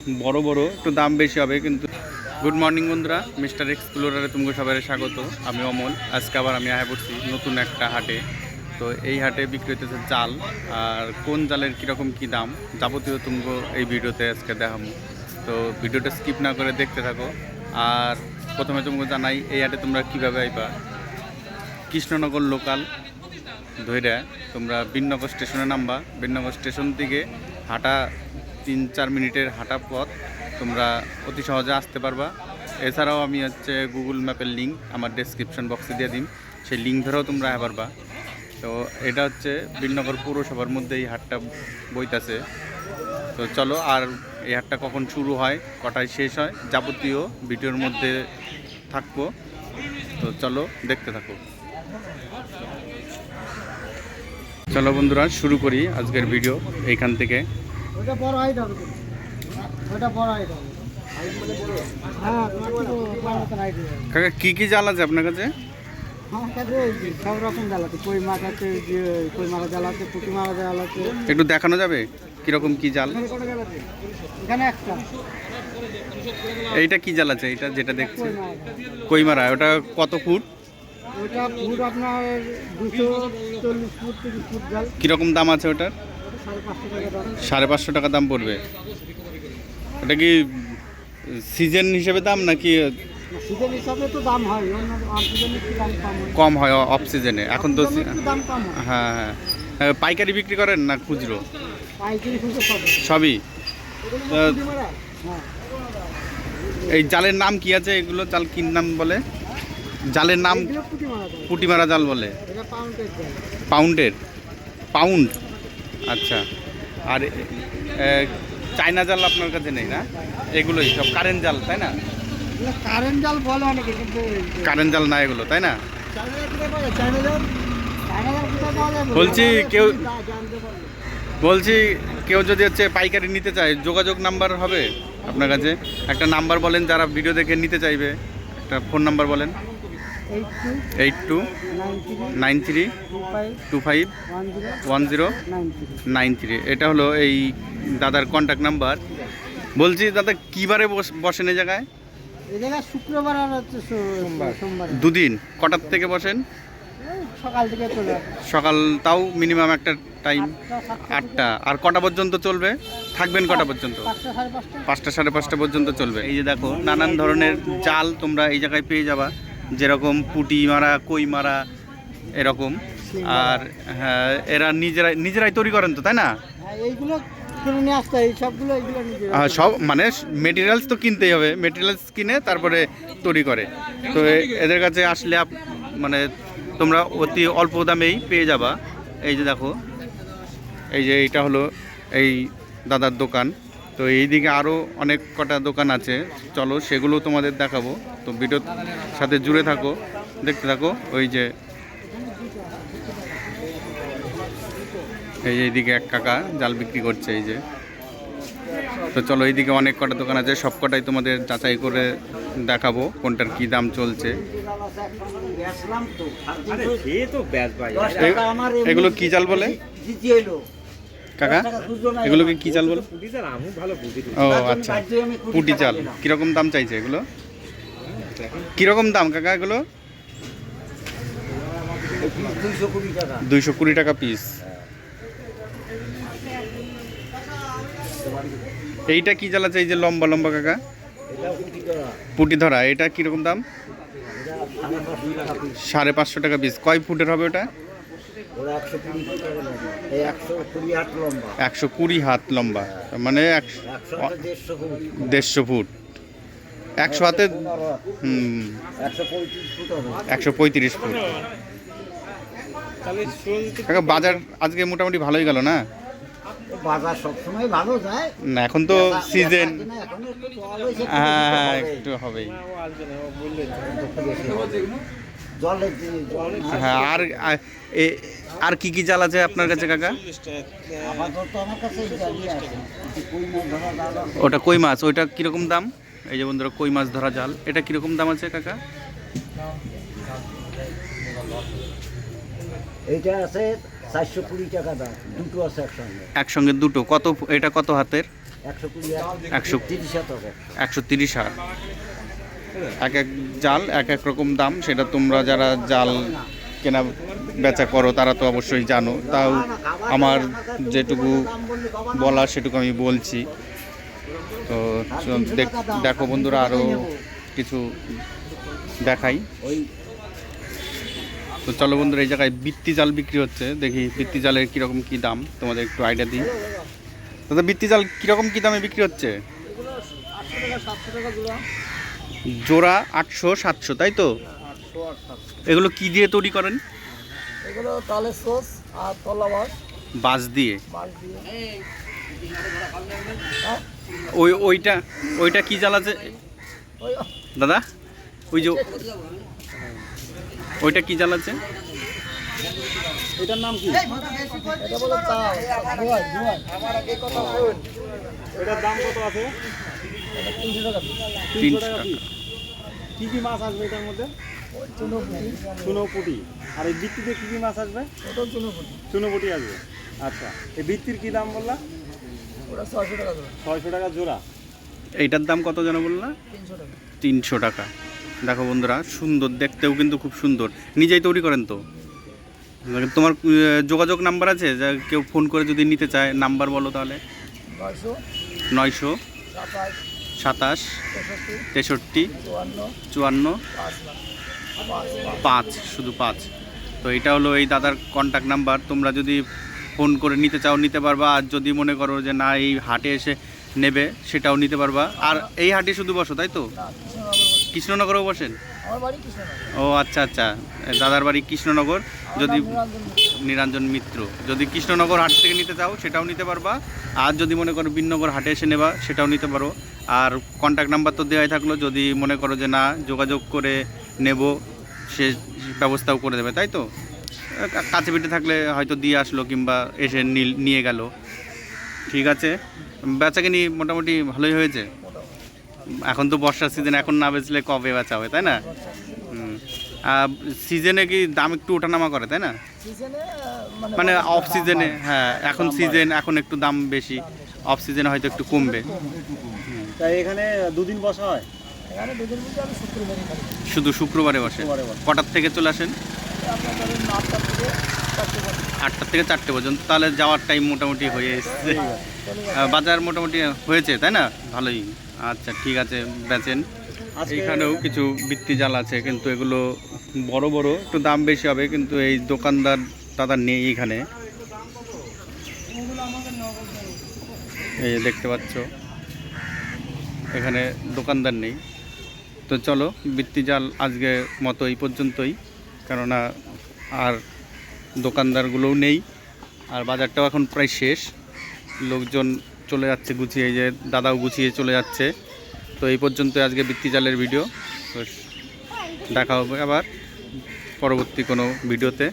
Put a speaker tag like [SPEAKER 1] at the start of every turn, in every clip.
[SPEAKER 1] বড় বড়, একটু দাম বেশি হবে, কিন্তু গুড মর্নিং বন্ধুরা, মিস্টার এক্সপ্লোরারে তোমাকে সবাই স্বাগত। আমি অমল, আজকে আবার আমি আয়া পড়ছি নতুন একটা হাটে। তো এই হাটে বিক্রি হতেছে জাল, আর কোন জালের কীরকম কী দাম, যাবতীয় তুমগো এই ভিডিওতে আজকে দেখাবো। তো ভিডিওটা স্কিপ না করে দেখতে থাকো, আর প্রথমে তোমাকে জানাই, এই হাটে তোমরা কীভাবে আইবা? কৃষ্ণনগর লোকাল ধইরা তোমরা বিননগর স্টেশনে নামবা। বিননগর স্টেশন থেকে হাঁটা তিন চার মিনিটের হাঁটা পথ তোমরা অতি সহজে আসতে পারবা। এছাড়াও আমি হচ্ছে গুগল ম্যাপের লিঙ্ক আমার ডেসক্রিপশন বক্সে দিয়ে দিন সেই লিঙ্ক ধরেও তোমরা আসতে পারবা। তো এটা হচ্ছে বিননগর পৌরসভার মধ্যে এই হাটটা বইতাছে। তো চলো আর এই হাটটা কখন শুরু হয়, কটায় শেষ হয় যাবতীয় ভিডিওর মধ্যে থাকব। তো চলো দেখতে থাকো। চলো বন্ধুরা, শুরু করি আজকের ভিডিও এইখান থেকে।
[SPEAKER 2] ওটা বড় হাইট হবে ওটা বড় হাইট হবে। হ্যাঁ
[SPEAKER 1] কাকা কি কি জাল আছে আপনার কাছে?
[SPEAKER 2] সব রকম জাল আছে। কই মাছ আছে কই মারা জাল আছে পুঁটি মারা জাল আছে।
[SPEAKER 1] একটু দেখানো যাবে? কীরকম কি জাল?
[SPEAKER 2] এখানে একটা।
[SPEAKER 1] এইটা কি জাল আছে? এটা যেটা দেখছি।
[SPEAKER 2] কই মারা
[SPEAKER 1] কইমারা ওটা কত ফুট?
[SPEAKER 2] ওটা ফুট আপনার দুশো চল্লিশ ফুট তিরিশ ফুট জাল।
[SPEAKER 1] কীরকম দাম আছে ওটার?
[SPEAKER 2] ওটা সাড়ে পাঁচশো টাকা দাম
[SPEAKER 1] পড়বে। ওটা কি সিজন হিসেবে দাম নাকি
[SPEAKER 2] সিজন হিসাবে তো দাম হয় কম হয়।
[SPEAKER 1] অফ সিজনে এখন তো
[SPEAKER 2] হয়।
[SPEAKER 1] হ্যাঁ পাইকারি বিক্রি করেন না খুচরো? সবই।
[SPEAKER 2] হ্যাঁ।
[SPEAKER 1] এই জালের নাম কি আছে? এগুলো জাল কি নাম বলে? জালের নাম
[SPEAKER 2] পুঁটি মারা জাল।
[SPEAKER 1] পুটিমারা জাল বলে।
[SPEAKER 2] এটা পাউন্ডের
[SPEAKER 1] পাউন্ড আচ্ছা। আর চায়না জাল আপনার কাছে নেই না? এগুলোই সব কারেন্ট জাল তাই না?
[SPEAKER 2] কারেন্ট জাল বলে অনেকে কিন্তু
[SPEAKER 1] কারেন্ট জাল না এগুলো তাই না? বলছি কেউ-। বলছি কেউ যদি হচ্ছে পাইকারি নিতে চায় যোগাযোগ নাম্বার হবে আপনার কাছে? একটা নাম্বার বলেন যারা ভিডিও দেখে নিতে চাইবে একটা ফোন নাম্বার বলেন।
[SPEAKER 2] Eight two nine three two five one zero nine three
[SPEAKER 1] এটা হলো এই দাদার কন্ট্যাক্ট নাম্বার বলছি দাদা কীবারে বস- বসেন এই জায়গায়?
[SPEAKER 2] শুক্রবার আর হচ্ছে
[SPEAKER 1] দুদিন কটার থেকে বসেন?
[SPEAKER 2] সকাল থেকে চলে
[SPEAKER 1] সকাল তাও মিনিমাম একটা টাইম
[SPEAKER 2] আটটা।
[SPEAKER 1] আর কটা পর্যন্ত চলবে? থাকবেন কটা পর্যন্ত?
[SPEAKER 2] পাঁচটা সাড়ে পাঁচটা।
[SPEAKER 1] পাঁচটা সাড়ে পাঁচটা পর্যন্ত চলবে। এই যে দেখো নানান ধরনের জাল তোমরা এই জায়গায় পেয়ে যাবা। যেরকম পুটি মারা কই মারা এরকম। আর হ্যাঁ এরা নিজেরাই নিজেরাই তৈরি করেন তো তাই না?
[SPEAKER 2] হ্যাঁ এইগুলো হয়,
[SPEAKER 1] সব মানে মেটেরিয়ালস তো কিনতেই হবে মেটেরিয়ালস কিনে তারপরে তৈরি করে। তো এদের কাছে আসলে মানে তোমরা অতি অল্প দামেই পেয়ে যাবা। এই যে দেখো এই যে এইটা হলো এই দাদার দোকান। তো এই দিকে আরও অনেক কটা দোকান আছে চলো সেগুলো তোমাদের দেখাবো তো ভিডিওর সাথে জুড়ে থাকো দেখতে থাকো ওই যে এই যে এইদিকে এক কাকা জাল বিক্রি করছে এই যে তো চলো এইদিকে অনেক কটা দোকান আছে সব কটাই তোমাদের যাচাই করে দেখাবো কোনটার কি দাম চলছে এগুলো কি জাল বলে কাকা এগুলোকে কি চাল বলে? ও আচ্ছা। পুটি চাল। কীরকম দাম চাইছে এগুলো? কীরকম দাম কাকা এগুলো?
[SPEAKER 2] দুইশো কুড়ি টাকা।
[SPEAKER 1] পিস এইটা কি আছে এই যে লম্বা লম্বা কাকা। পুটি ধরা। এটা কীরকম দাম?
[SPEAKER 2] সাড়ে পাঁচশো টাকা পিস
[SPEAKER 1] কয় ফুটের হবে ওটা?
[SPEAKER 2] একশো কুড়ি হাত লম্বা।
[SPEAKER 1] মানে
[SPEAKER 2] দেড়শো
[SPEAKER 1] ফুট। একশো হাতে
[SPEAKER 2] একশো পঁয়ত্রিশ ফুট
[SPEAKER 1] বাজার আজকে মোটামুটি ভালোই গেল না?
[SPEAKER 2] বাজার সবসময় ভালো যায়।
[SPEAKER 1] না এখন তো সিজন হ্যাঁ একটু হবেই। হ্যাঁ আর আর- এ- আর কি কি জাল আছে আপনার কাছে কাকা। ওটা কই মাছ? ওইটা কীরকম দাম? এই যে বন্ধুরা কই মাছ ধরা জাল। এটা কীরকম দাম আছে কাকা?
[SPEAKER 2] এইটা আছে চারশো কুড়ি টাকা দাম। দুটো আছে একসঙ্গে।
[SPEAKER 1] একসঙ্গে দুটো। কত এটা কত হাতের?
[SPEAKER 3] একশো কুড়ি
[SPEAKER 1] একশো
[SPEAKER 3] তিরিশ শতক
[SPEAKER 1] একশো তিরিশ হাট এক এক জাল, এক এক রকম দাম। সেটা তোমরা যারা জাল কেনা বেচা করো, তারা তো অবশ্যই জানো। তাও আমার যেটুকু বলা সেটুকু আমি বলছি। তো দেখো বন্ধুরা আরও কিছু দেখাই। তো চলো বন্ধুরা, এই জায়গায় বৃত্তি জাল বিক্রি হচ্ছে। দেখি বৃত্তি জালের কীরকম কী দাম, তোমাদের একটু আইডিয়া দিই। দাদা বৃত্তি জাল কীরকম কী দামে বিক্রি হচ্ছে?
[SPEAKER 2] জোড়া
[SPEAKER 1] আটশো সাতশো তাই তো? এগুলো কি দিয়ে তৈরি করেন?
[SPEAKER 2] এগুলো তালের সস আর তলা মাছ।
[SPEAKER 1] বাঁশ দিয়ে? ওই ওইটা ওইটা কি
[SPEAKER 2] ওই
[SPEAKER 1] দাদা ওই যে ওইটা কি জাল আছে?
[SPEAKER 3] এটার নাম কি? এটার দাম কত আছে?
[SPEAKER 2] তিনশো টাকা।
[SPEAKER 3] কি কি মাছ আসবে এটার মধ্যে?
[SPEAKER 2] ওই চুনোপুটি।
[SPEAKER 3] চুনোপুটি আর এই বৃত্তিতে কি কি মাছ আসবে?
[SPEAKER 2] ওটাও চুনোপুটি।
[SPEAKER 3] চুনোপুটি আসবে। আচ্ছা এই বৃত্তির কি দাম বললা?
[SPEAKER 2] ওটা ছয়শো টাকা
[SPEAKER 3] ছয়শো টাকা জোড়া।
[SPEAKER 1] এইটার দাম কত যেন বললা?
[SPEAKER 2] তিনশো টাকা।
[SPEAKER 1] তিনশো টাকা। দেখো বন্ধুরা সুন্দর দেখতেও কিন্তু খুব সুন্দর। নিজেই তৈরি করেন তো। তোমার যোগাযোগ নাম্বার আছে? যা কেউ ফোন করে যদি নিতে চায় নাম্বার বলো তাহলে।
[SPEAKER 2] নয়শো।
[SPEAKER 1] নয়শো।
[SPEAKER 2] সাতাশ তেষট্টি চুয়ান্ন পাঁচ।
[SPEAKER 1] শুধু পাঁচ। তো এটা হলো এই দাদার কন্ট্যাক্ট নাম্বার তোমরা যদি ফোন করে নিতে চাও নিতে পারবা। আর যদি মনে করো যে না এই হাটে এসে নেবে সেটাও নিতে পারবা। আর এই হাটে শুধু বসো তাই তো? কৃষ্ণনগরেও বসেন? ও আচ্ছা আচ্ছা। দাদার বাড়ি কৃষ্ণনগর। যদি
[SPEAKER 2] নিরঞ্জন মিত্র।
[SPEAKER 1] যদি কৃষ্ণনগর হাট থেকে নিতে চাও, সেটাও নিতে পারবা। আর যদি মনে করো বিননগর হাটে এসে নেবা, সেটাও নিতে পারো। আর কন্ট্যাক্ট নাম্বার তো দেওয়াই থাকল, যদি মনে করো যে না, যোগাযোগ করে নেব, সে ব্যবস্থাও করে দেবে, তাই তো? কাছে পিঠে থাকলে হয়তো দিয়ে আসলো কিংবা এসে নিয়ে গেল। ঠিক আছে? বেচাকেনি মোটামুটি ভালোই হয়েছে। এখন তো বর্ষার সিজন এখন না বেচলে কবে বেচা হবে, তাই না? সিজনে কি দাম একটু ওঠানামা করে তাই না? মানে অফ সিজনে হ্যাঁ এখন সিজন এখন একটু দাম বেশি অফ সিজনে হয়তো একটু কমবে।
[SPEAKER 3] তাই এখানে দুদিন বসা হয়?
[SPEAKER 1] শুধু শুক্রবারে বসে? কটার থেকে চলে আসেন?
[SPEAKER 2] আটটা থেকে চারটে পর্যন্ত।
[SPEAKER 1] আটটার থেকে চারটে পর্যন্ত তাহলে যাওয়ার টাইম মোটামুটি হয়ে এসছে। বাজার মোটামুটি হয়েছে তাই না? ভালোই। আচ্ছা ঠিক আছে বেচেন। এইখানেও কিছু বৃত্তি জাল আছে, কিন্তু এগুলো বড় বড়, একটু দাম বেশি হবে, কিন্তু এই দোকানদার দাদা নেই এখানে। এই দেখতে পাচ্ছ, এখানে দোকানদার নেই। তো চলো বৃত্তি জাল আজকে মতো এই পর্যন্তই, কেননা আর দোকানদারগুলোও নেই, আর বাজারটাও এখন প্রায় শেষ। লোকজন চলে যাচ্ছে, গুছিয়ে যে দাদাও গুছিয়ে চলে যাচ্ছে। তো এই পর্যন্ত আজকে বৃত্তি জালের ভিডিও। দেখা হবে আবার পরবর্তী কোনো ভিডিওতে।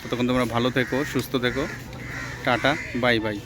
[SPEAKER 1] ততক্ষণ তোমরা ভালো থেকো, সুস্থ থেকো। টাটা, বাই বাই।